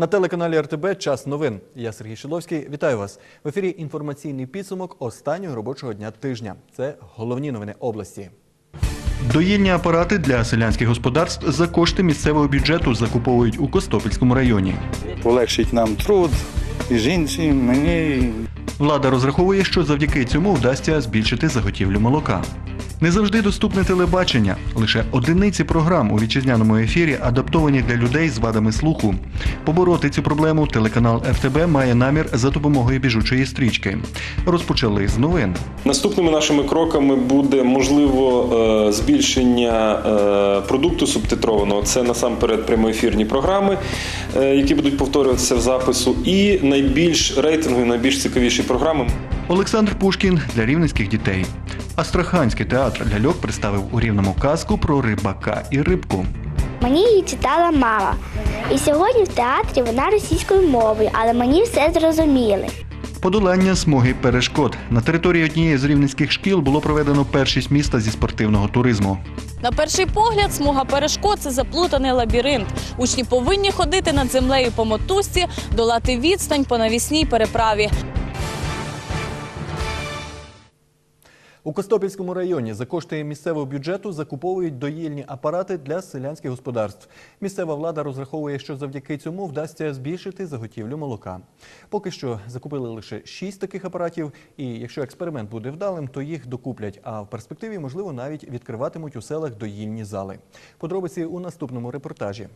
На телеканалі РТБ час новин. Я Сергій Шиловський. Вітаю вас. В ефірі інформаційний підсумок останнього робочого дня тижня. Це головні новини області. Доїльні апарати для селянських господарств за кошти місцевого бюджету закуповують у Костопільському районі. полегшить нам труд і жінці, і мені. Влада розраховує, що завдяки цьому вдасться збільшити заготівлю молока. Не завжди доступне телебачення. Лише одиниці програм у вітчизняному ефірі адаптовані для людей з вадами слуху. Побороти цю проблему телеканал РТБ має намір за допомогою біжучої стрічки. Розпочали з новин. Наступними нашими кроками буде можливо е, збільшення е, продукту субтитрованого. Це насамперед прямоефірні програми, е, які будуть повторюватися в запису, і найбільш рейтингові, найбільш цікавіші програми. Олександр Пушкін для рівненських дітей. Астраханський театр ляльок представив у рівному казку про рибака і рибку. Мені її читала мама. І сьогодні в театрі вона російською мовою, але мені все зрозуміли. Подолання смуги перешкод на території однієї з рівненських шкіл було проведено першість міста зі спортивного туризму. На перший погляд, смуга перешкод це заплутаний лабіринт. Учні повинні ходити над землею по мотузці, долати відстань по навісній переправі. У Костопільському районі за кошти місцевого бюджету закуповують доїльні апарати для селянських господарств. Місцева влада розраховує, що завдяки цьому вдасться збільшити заготівлю молока. Поки що закупили лише шість таких апаратів, і якщо експеримент буде вдалим, то їх докуплять. А в перспективі, можливо, навіть відкриватимуть у селах доїльні зали. Подробиці у наступному репортажі.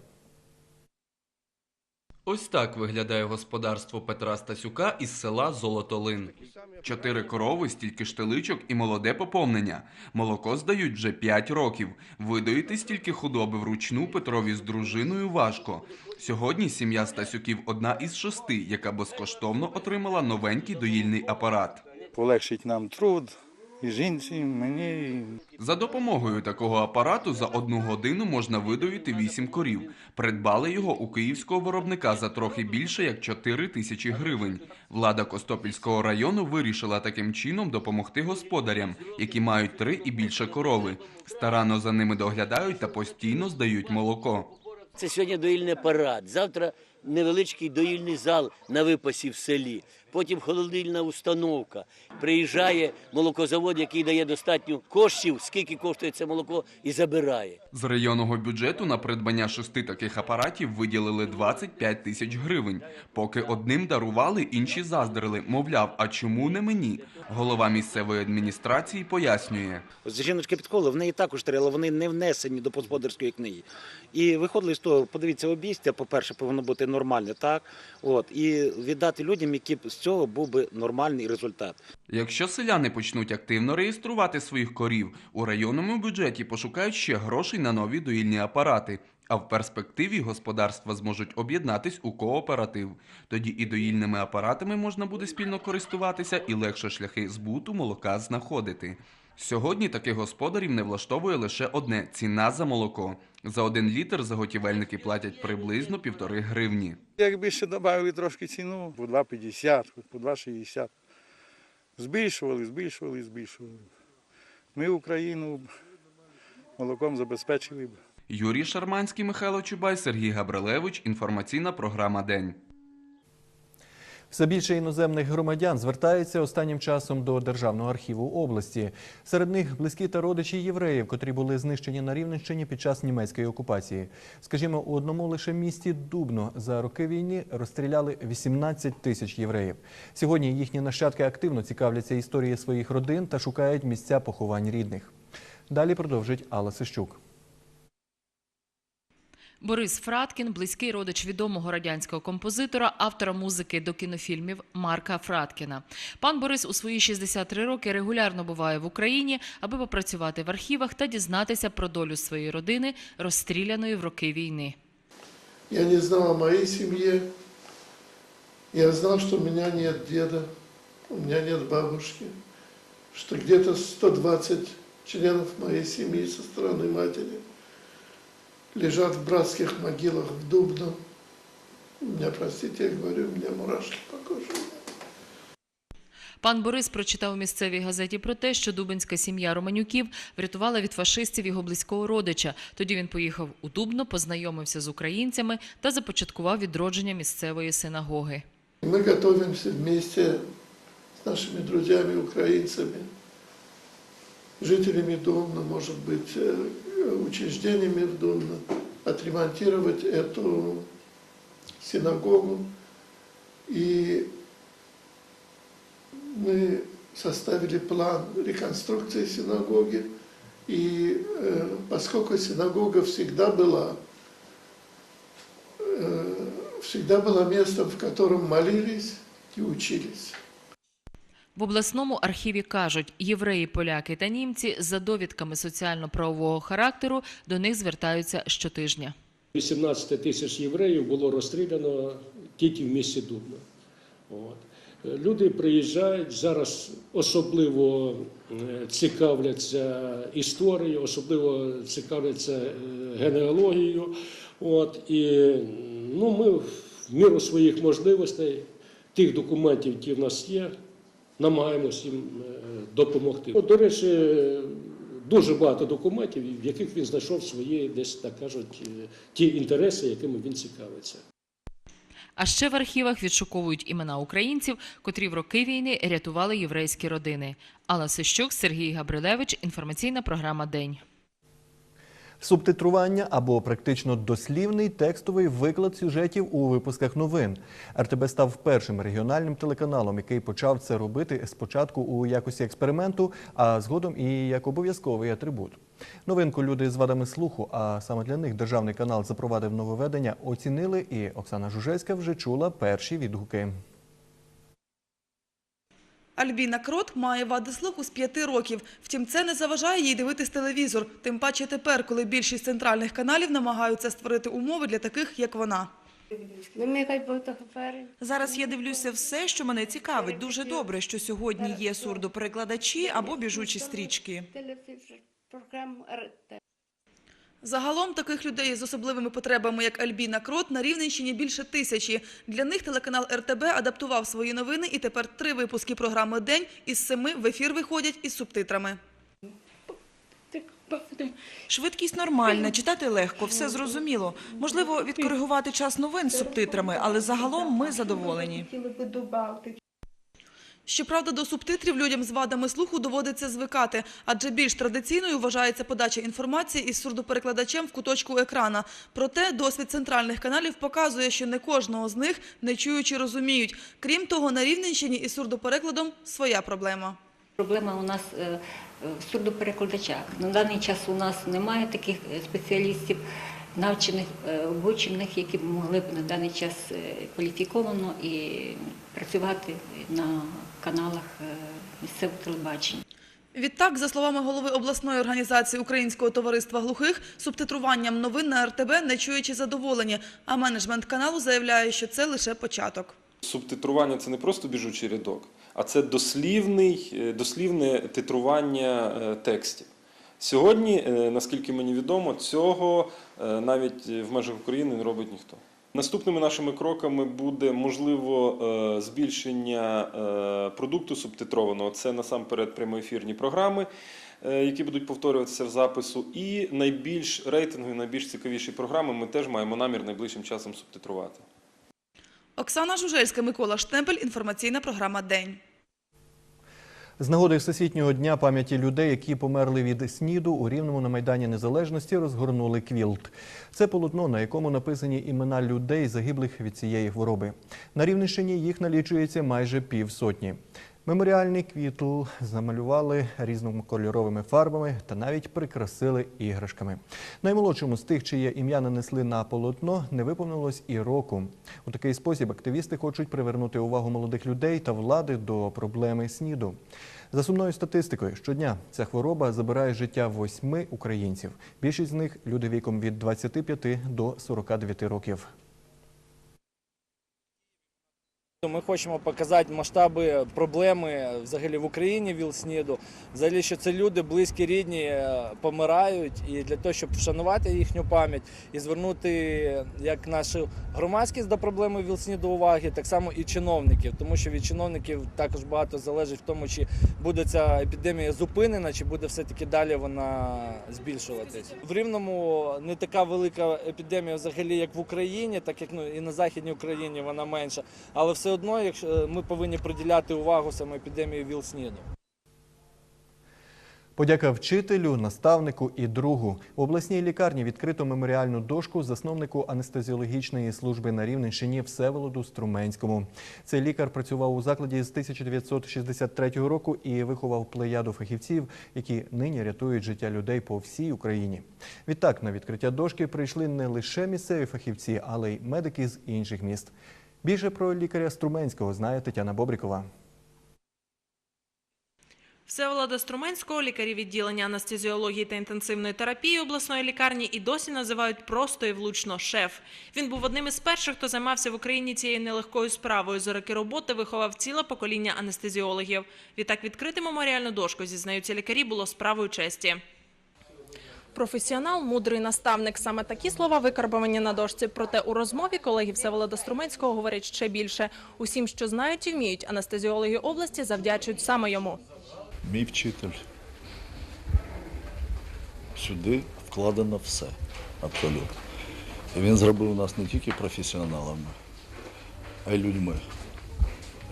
Ось так виглядає господарство Петра Стасюка із села Золотолин. Чотири корови, стільки штиличок і молоде поповнення. Молоко здають вже 5 років. Видоїти стільки худоби вручну Петрові з дружиною важко. Сьогодні сім'я Стасюків одна із шести, яка безкоштовно отримала новенький доїльний апарат. полегшить нам труд і жінці, і мені. і За допомогою такого апарату за одну годину можна видоїти 8 корів. Придбали його у київського виробника за трохи більше як 4 тисячі гривень. Влада Костопільського району вирішила таким чином допомогти господарям, які мають три і більше корови. Старанно за ними доглядають та постійно здають молоко. Це сьогодні доїльний апарат. Завтра невеличкий доїльний зал на випасі в селі. Потім холодильна установка. Приїжджає молокозавод, який дає достатньо коштів, скільки коштує це молоко, і забирає. З районного бюджету на придбання шести таких апаратів виділили 25 тисяч гривень. Поки одним дарували, інші заздрили. Мовляв, а чому не мені? Голова місцевої адміністрації пояснює. Ось жіночка підкола, в неї також три, але вони не внесені до господарської книги. І виходили з того, подивіться, обійстя, по-перше, повинно бути нормальне, так? От, і віддати людям, які б з цього був би нормальний результат. Якщо селяни почнуть активно реєструвати своїх корів, у районному бюджеті пошукають ще грошей на нові доїльні апарати. А в перспективі господарства зможуть об'єднатись у кооператив. Тоді і доїльними апаратами можна буде спільно користуватися, і легше шляхи збуту молока знаходити. Сьогодні таких господарів не влаштовує лише одне ціна за молоко. За один літр заготівельники платять приблизно півтори гривні. Якби ще додали трошки ціну, по 2,50, хоч по 2,60. Збільшували, збільшували, збільшували. Ми Україну молоком забезпечили б. Юрій Шарманський, Михайло Чубай, Сергій Габрилевич. Інформаційна програма День. Все більше іноземних громадян звертаються останнім часом до Державного архіву області. Серед них близькі та родичі євреїв, котрі були знищені на Рівненщині під час німецької окупації. Скажімо, у одному лише місті Дубно за роки війни розстріляли 18 тисяч євреїв. Сьогодні їхні нащадки активно цікавляться історією своїх родин та шукають місця поховань рідних. Далі продовжить Алла Сищук. Борис Фраткін, близький родич відомого радянського композитора, автора музики до кінофільмів Марка Фраткіна. Пан Борис у свої 63 роки регулярно буває в Україні, аби попрацювати в архівах та дізнатися про долю своєї родини, розстріляної в роки війни. Я не знал о моей семье. Я знал, что у меня нет деда, у меня нет бабушки, что где-то 120 членов моей семьи со стороны матери лежат в братских могилах в Дубно. У меня, простите, я говорю, у меня мурашки по коже. Пан Борис прочитав у місцевій газеті про те, що дубинська сім'я Романюків врятувала від фашистів його близького родича. Тоді він поїхав у Дубно, познайомився з українцями та започаткував відродження місцевої синагоги. Мы готовимся вместе с нашими друзьями, украинцами, жителями Домна, может быть, э, учреждениями в отремонтировать эту синагогу. И мы составили план реконструкции синагоги. И э, поскольку синагога всегда была э, всегда было местом, в котором молились и учились. В обласному архіві кажуть, євреї, поляки та німці за довідками соціально-правового характеру до них звертаються щотижня. 18 тисяч євреїв було розстріляно тільки в місті Дубно. От. Люди приїжджають зараз, особливо е, цікавляться історією, особливо цікавляться е, генеалогією. От. І ну, ми в міру своїх можливостей, тих документів, які в нас є, намагаємося їм е, допомогти. До речі, дуже багато документів, в яких він знайшов свої, десь так кажуть, е, ті інтереси, якими він цікавиться. А ще в архівах відшуковують імена українців, котрі в роки війни рятували єврейські родини. Алла Сищук, Сергій Габрилевич. Інформаційна програма День. Субтитрування або практично дослівний текстовий виклад сюжетів у випусках новин. РТБ став першим регіональним телеканалом, який почав це робити спочатку у якості експерименту, а згодом і як обов'язковий атрибут. Новинку люди з вадами слуху, а саме для них державний канал запровадив нововведення, оцінили, і Оксана Жужельська вже чула перші відгуки. Альбіна Крот має вади слуху з п'яти років. Втім, це не заважає їй дивитись телевізор. Тим паче тепер, коли більшість центральних каналів намагаються створити умови для таких, як вона. Зараз я дивлюся все, що мене цікавить. Дуже добре, що сьогодні є сурдоперекладачі або біжучі стрічки. Загалом таких людей з особливими потребами, як Альбіна Крот, на Рівненщині більше тисячі. Для них телеканал РТБ адаптував свої новини, і тепер три випуски програми «День» із семи в ефір виходять із субтитрами. Швидкість нормальна, читати легко, все зрозуміло. Можливо, відкоригувати час новин з субтитрами, але загалом ми задоволені. Щоправда, до субтитрів людям з вадами слуху доводиться звикати, адже більш традиційною вважається подача інформації із сурдоперекладачем в куточку екрана. Проте досвід центральних каналів показує, що не кожного з них не чуючи розуміють. Крім того, на Рівненщині із сурдоперекладом своя проблема. Проблема у нас е, в сурдоперекладачах. На даний час у нас немає таких е, спеціалістів, навчених, е, обучених, які б могли б на даний час е, кваліфіковано і працювати на каналах е, місцевого телебачення. Відтак, за словами голови обласної організації Українського товариства глухих, субтитруванням новин на РТБ не чуючи задоволені, а менеджмент каналу заявляє, що це лише початок. Субтитрування це не просто біжучий рядок, а це дослівний, дослівне титрування текстів. Сьогодні, е, наскільки мені відомо, цього е, навіть в межах України не робить ніхто. Наступними нашими кроками буде можливо е, збільшення продукту субтитрованого. Це насамперед прямоефірні програми, які будуть повторюватися в запису. І найбільш рейтингові, найбільш цікавіші програми ми теж маємо намір найближчим часом субтитрувати. Оксана Жужельська, Микола Штемпель, інформаційна програма «День». З нагоди Всесвітнього дня пам'яті людей, які померли від СНІДу, у Рівному на Майдані Незалежності розгорнули квілт. Це полотно, на якому написані імена людей, загиблих від цієї хвороби. На Рівненщині їх налічується майже півсотні. Меморіальний квітл замалювали різнокольоровими фарбами та навіть прикрасили іграшками. Наймолодшому з тих, чиє ім'я нанесли на полотно, не виповнилось і року. У такий спосіб активісти хочуть привернути увагу молодих людей та влади до проблеми СНІДу. За сумною статистикою, щодня ця хвороба забирає життя восьми українців. Більшість з них люди віком від 25 до 49 років. Ми хочемо показати масштаби проблеми взагалі в Україні ВІЛ-СНІДу. Взагалі, що це люди близькі, рідні е, помирають, і для того, щоб вшанувати їхню пам'ять і звернути як нашу громадськість до проблеми ВІЛ-СНІДу уваги, так само і чиновників, тому що від чиновників також багато залежить в тому, чи буде ця епідемія зупинена, чи буде все-таки далі вона збільшуватись. В Рівному не така велика епідемія взагалі, як в Україні, так як ну і на Західній Україні вона менша. Але все одно, якщо ми повинні приділяти увагу саме епідемії ВІЛ-СНІДу. Подяка вчителю, наставнику і другу. В обласній лікарні відкрито меморіальну дошку засновнику анестезіологічної служби на Рівненщині Всеволоду Струменському. Цей лікар працював у закладі з 1963 року і виховав плеяду фахівців, які нині рятують життя людей по всій Україні. Відтак на відкриття дошки прийшли не лише місцеві фахівці, але й медики з інших міст. Більше про лікаря Струменського знає Тетяна Бобрікова. Всеволода Струменського, лікарі відділення анестезіології та інтенсивної терапії обласної лікарні і досі називають просто і влучно шеф. Він був одним із перших, хто займався в Україні цією нелегкою справою. За роки роботи виховав ціле покоління анестезіологів. Відтак відкрити меморіальну дошку, зізнаються лікарі, було справою честі. Професіонал, мудрий наставник. Саме такі слова викарбовані на дошці. Проте у розмові колеги Всеволода Струменського говорять ще більше. Усім, що знають і вміють, анестезіологи області завдячують саме йому. Мій вчитель. Сюди вкладено все, абсолютно. І він зробив нас не тільки професіоналами, а й людьми.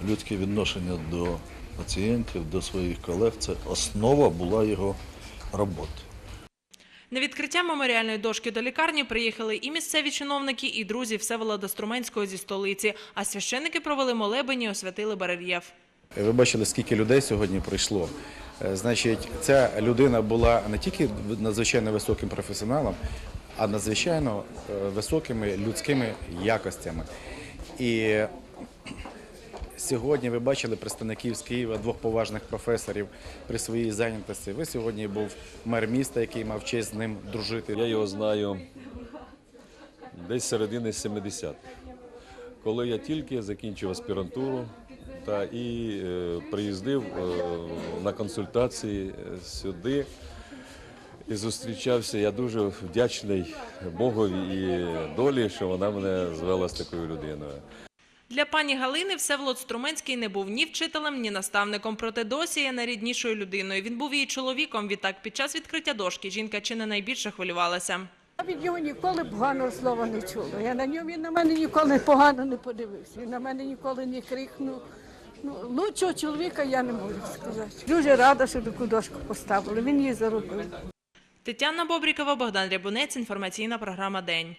Людське відношення до пацієнтів, до своїх колег це основа була його роботи. На відкриття меморіальної дошки до лікарні приїхали і місцеві чиновники, і друзі Всеволода Струменського зі столиці. А священники провели молебені освятили барельєф. Ви бачили, скільки людей сьогодні прийшло. Е, Значить, ця людина була не тільки надзвичайно високим професіоналом, а надзвичайно е, високими людськими якостями. І сьогодні ви бачили представників з Києва, двох поважних професорів при своїй зайнятості. Ви сьогодні був мер міста, який мав честь з ним дружити. Я його знаю десь середини 70-х, коли я тільки закінчив аспірантуру та і е, приїздив е, на консультації е, сюди і зустрічався. Я дуже вдячний Богові і долі, що вона мене звела з такою людиною. Для пані Галини Всеволод Струменський не був ні вчителем, ні наставником, проте досі є найріднішою людиною. Він був її чоловіком. Відтак, під час відкриття дошки жінка чи не найбільше хвилювалася. Я від нього ніколи поганого слова не чула. Я на ньому він на мене ніколи погано не подивився. Він на мене ніколи не крикнув. Ну, лучшого чоловіка я не можу сказати. Дуже рада, що таку дошку поставили. Він її заробив. Тетяна Бобрікова, Богдан Рябунець. Інформаційна програма День.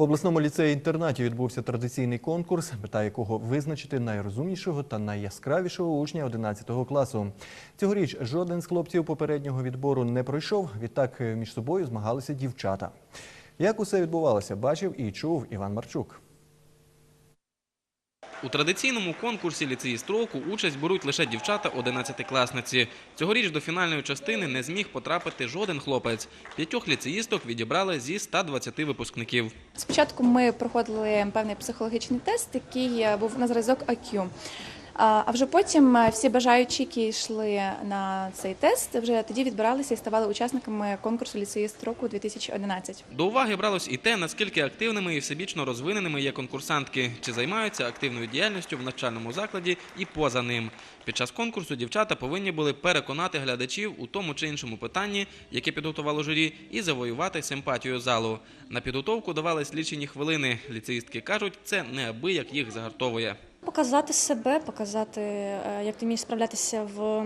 В обласному ліцеї-інтернаті відбувся традиційний конкурс, мета якого визначити найрозумнішого та найяскравішого учня 11 класу. Цьогоріч жоден з хлопців попереднього відбору не пройшов. Відтак між собою змагалися дівчата. Як усе відбувалося, бачив і чув Іван Марчук. У традиційному конкурсі ліцеїст року участь беруть лише дівчата 11-класниці. Цьогоріч до фінальної частини не зміг потрапити жоден хлопець. П'ятьох ліцеїсток відібрали зі 120 випускників. Спочатку ми проходили певний психологічний тест, який е, був на зразок IQ. А вже потім е, всі бажаючі, які йшли на цей тест, вже тоді відбиралися і ставали учасниками конкурсу ліцеїст року 2011. До уваги бралось і те, наскільки активними і всебічно розвиненими є конкурсантки, чи займаються активною діяльністю в навчальному закладі і поза ним. Під час конкурсу дівчата повинні були переконати глядачів у тому чи іншому питанні, яке підготувало журі, і завоювати симпатію залу. На підготовку давались лічені хвилини. Ліцеїстки кажуть, це неабияк їх загартовує. Показати себе, показати, е, як ти вмієш справлятися в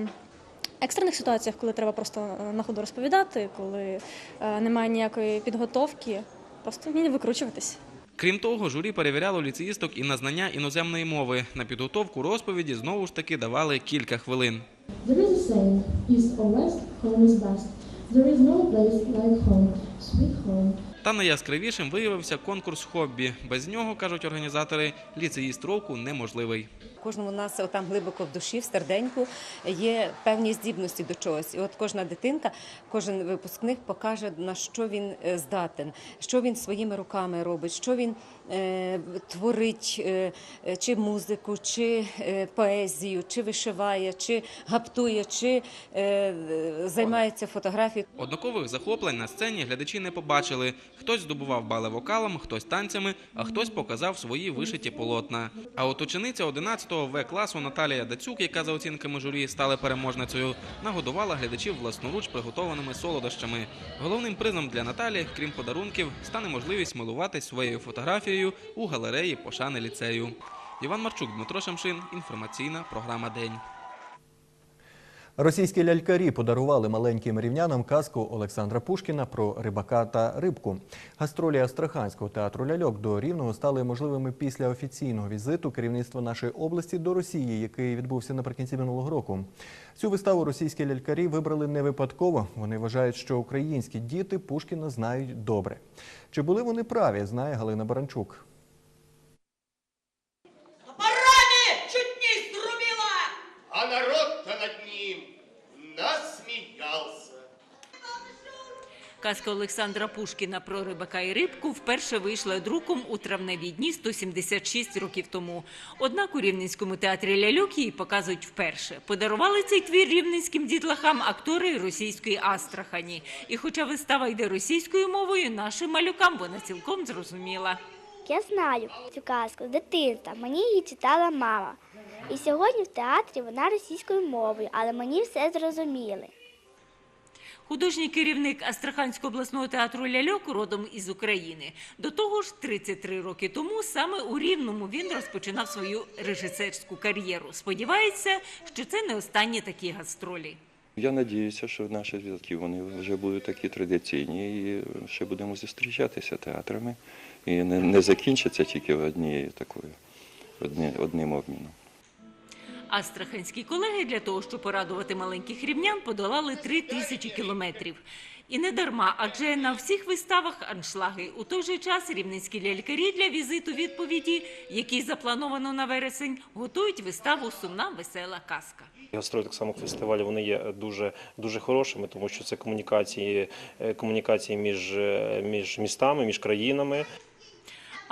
екстрених ситуаціях, коли треба просто е, на ходу розповідати, коли е, немає ніякої підготовки, просто вміння викручуватись. Крім того, журі перевіряло ліцеїсток і на знання іноземної мови. На підготовку розповіді знову ж таки давали кілька хвилин. There is a saying, east or west, home is best. There is no place like home, sweet home. Та найяскравішим виявився конкурс хобі. Без нього, кажуть організатори, ліцеїст року неможливий. Кожному з нас там глибоко в душі, в серденьку є певні здібності до чогось. І от кожна дитинка, кожен випускник покаже на що він е, здатен, що він своїми руками робить, що він творить е, е, чи музику, чи е, поезію, чи вишиває, чи гаптує, чи е, е, займається фотографією. Однакових захоплень на сцені глядачі не побачили. Хтось здобував бали вокалом, хтось танцями, а хтось показав свої вишиті полотна. А от учениця 11-го В класу Наталія Дацюк, яка за оцінками журі стала переможницею, нагодувала глядачів власноруч приготованими солодощами. Головним призом для Наталі, крім подарунків, стане можливість милуватись своєю фотографією у галереї пошани ліцею. Іван Марчук, Дмитро Шамшин. Інформаційна програма День. Російські лялькарі подарували маленьким рівнянам казку Олександра Пушкіна про рибака та рибку. Гастролі Астраханського театру ляльок до Рівного стали можливими після офіційного візиту керівництва нашої області до Росії, який відбувся наприкінці минулого року. Цю виставу російські лялькарі вибрали не випадково. Вони вважають, що українські діти Пушкіна знають добре. Чи були вони праві, знає Галина Баранчук. Барані чуть не струбила! А народ-то над ним насміявся. Казка Олександра Пушкіна про рибака і рибку вперше вийшла друком у травневі дні 176 років тому. Однак у Рівненському театрі ляльок її показують вперше. Подарували цей твір рівненським дітлахам актори російської Астрахані. І хоча вистава йде російською мовою, нашим малюкам вона цілком зрозуміла. Я знаю цю казку з дитинства. Мені її читала мама. І сьогодні в театрі вона російською мовою, але мені все зрозуміли. Художній керівник Астраханського обласного театру ляльок родом із України. До того ж, 33 роки тому саме у Рівному він розпочинав свою режисерську кар'єру. Сподівається, що це не останні такі гастролі. Я надіюся, що наші зв'язки вони вже будуть такі традиційні і ще будемо зустрічатися театрами. І не, не закінчаться тільки однією такою, одні, одним обміном. Астраханські колеги для того, щоб порадувати маленьких рівнян, подолали три тисячі кілометрів. І не дарма, адже на всіх виставах аншлаги. У той же час рівненські лялькарі для візиту відповіді, який заплановано на вересень, готують виставу Сумна весела казка. Гастролі так само фестивалі вони є дуже дуже хорошими, тому що це комунікації, е, комунікації між, е, між містами, між країнами.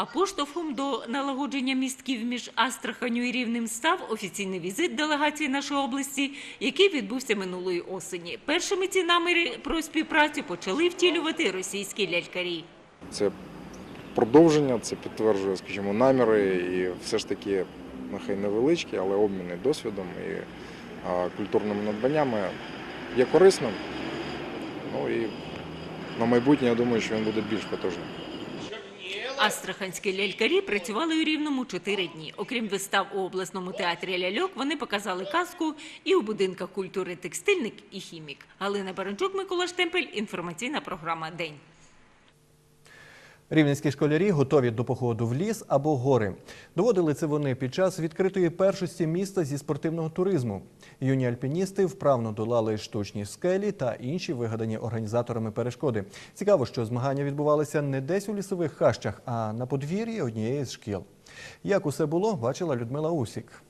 А поштовхом до налагодження містків між Астраханю і Рівнем став офіційний візит делегації нашої області, який відбувся минулої осені. Першими ці наміри про співпрацю почали втілювати російські лялькарі. Це продовження, це підтверджує, скажімо, наміри і все ж таки, нехай невеличкі, але обміни досвідом і культурними надбаннями є корисним. Ну і на майбутнє я думаю, що він буде більш потужним. Астраханські лялькарі працювали у Рівному чотири дні. Окрім вистав у обласному театрі ляльок, вони показали казку і у будинках культури текстильник і хімік. Галина Баранчук, Микола Штемпель. Інформаційна програма День. Рівненські школярі готові до походу в ліс або гори. Доводили це вони під час відкритої першості міста зі спортивного туризму. Юні альпіністи вправно долали штучні скелі та інші вигадані організаторами перешкоди. Цікаво, що змагання відбувалися не десь у лісових хащах, а на подвір'ї однієї з шкіл. Як усе було, бачила Людмила Усік.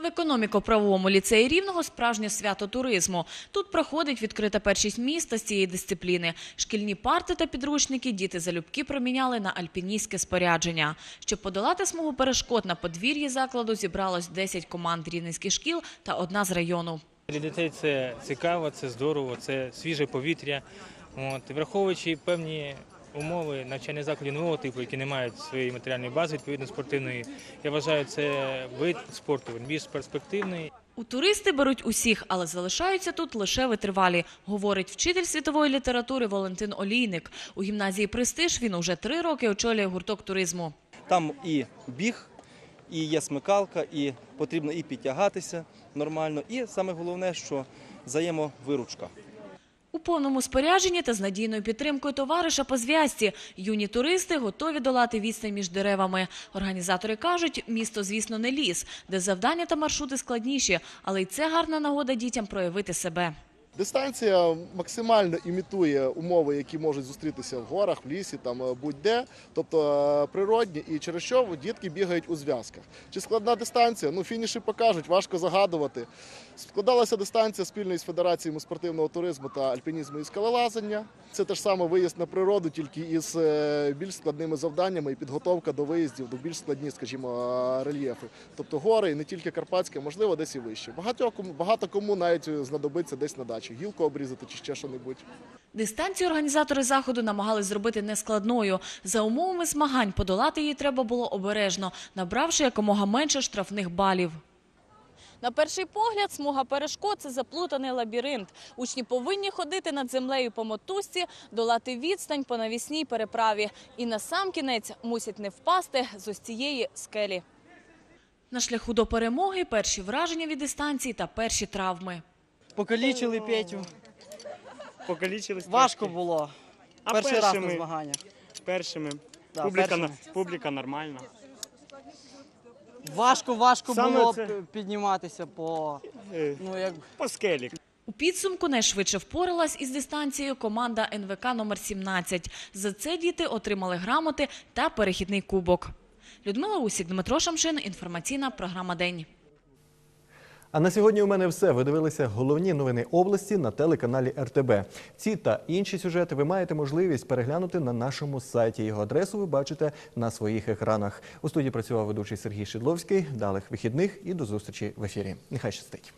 В економіко-правовому ліцеї Рівного справжнє свято туризму. Тут проходить відкрита першість міста з цієї дисципліни. Шкільні парти та підручники діти залюбки проміняли на альпіністське спорядження. Щоб подолати смугу перешкод на подвір'ї закладу, зібралось 10 команд рівненських шкіл та одна з району. Для дітей це цікаво, це здорово, це свіже повітря. От, враховуючи певні умови навчальних закладів нового типу, які не мають своєї матеріальної бази, відповідно спортивної, я вважаю, це вид спорту він більш перспективний. У туристи беруть усіх, але залишаються тут лише витривалі, говорить вчитель світової літератури Валентин Олійник. У гімназії Престиж він уже три роки очолює гурток туризму. Там і біг, і є смикалка, і потрібно і підтягатися нормально. І саме головне, що взаємовиручка. У повному спорядженні та з надійною підтримкою товариша по зв'язці юні туристи готові долати відстань між деревами. Організатори кажуть, місто, звісно, не ліс, де завдання та маршрути складніші, але й це гарна нагода дітям проявити себе. Дистанція максимально імітує умови, які можуть зустрітися в горах, в лісі, там е, будь-де, тобто е, природні, і через що дітки бігають у зв'язках. Чи складна дистанція? Ну, фініші покажуть, важко загадувати. Складалася дистанція спільно із Федераціями спортивного туризму та альпінізму і скалолазання. Це те ж саме виїзд на природу, тільки із е, більш складними завданнями і підготовка до виїздів до більш складні, скажімо, е, рельєфи. Тобто гори, і не тільки Карпатські, можливо, десь і вище. Багато кому, багато кому навіть знадобиться десь на дачі, гілку обрізати чи ще що-небудь. Дистанцію організатори заходу намагались зробити нескладною. За умовами змагань подолати її треба було обережно, набравши якомога менше штрафних балів. На перший погляд, смуга перешкод – це заплутаний лабіринт. Учні повинні ходити над землею по мотузці, долати відстань по навісній переправі. І насамкінець мусять не впасти з ось цієї скелі. На шляху до перемоги перші враження від дистанції та перші травми. Покалічили Петю. Покалічили Важко було. А Перший раз першими? на змаганнях. першими. Да, публіка, першими. публіка нормальна. Важко, важко Саме було це- п- підніматися по, ну, як... по скелі. У підсумку найшвидше впоралась із дистанцією команда НВК номер 17. За це діти отримали грамоти та перехідний кубок. Людмила Усік, Дмитро Шамшин. Інформаційна програма День. А на сьогодні у мене все. Ви дивилися головні новини області на телеканалі РТБ. Ці та інші сюжети ви маєте можливість переглянути на нашому сайті. Його адресу ви бачите на своїх екранах. У студії працював ведучий Сергій Шідловський. Далих вихідних і до зустрічі в ефірі. Нехай щастить.